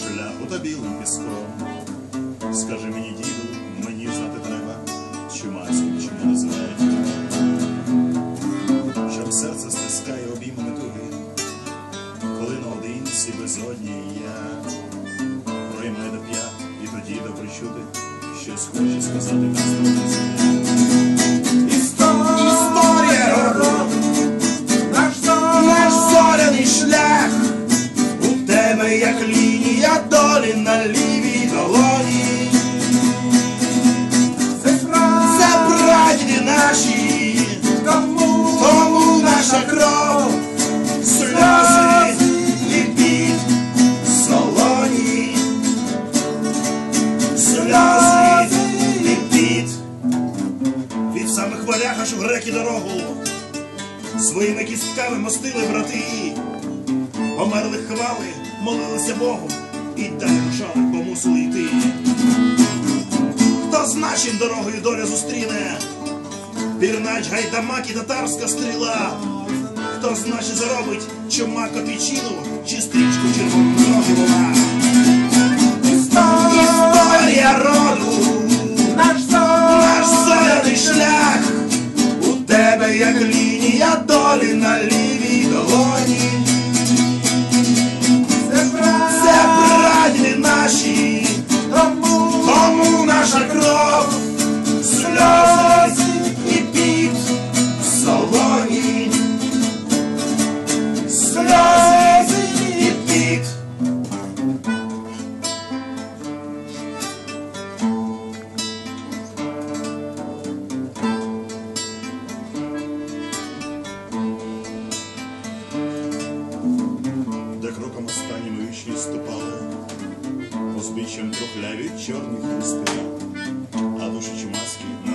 шляху та білим піском. Скажи мені, діду, мені знати треба, чумацьким чому називають його. Щоб серце стискає обіймами туги, коли наодинці безодні я пройме до п'ят і тоді допричути, щось хоче сказати бездомниці. Історія роду, наш, зоряний шлях, у тебе як лінія долі на лівій долоні. Це, прадіди наші, тому, наша кров, сльози і під солоні, сльози і від самих валях аж в греки дорогу. Своїми кістками мостили брати, померли хвали, молилися Богу і далі рушали, бо мусили йти. Хто значить дорогою доля зустріне? Пірнач, гайдамак і татарська стріла. Хто значить заробить чума копійчину чи стрічку червону дороги вона? Історія роду, наш зоряний шлях, у тебе як лінія долі на лівій узбіччям трухляві чорні хрести, а душі чумацькі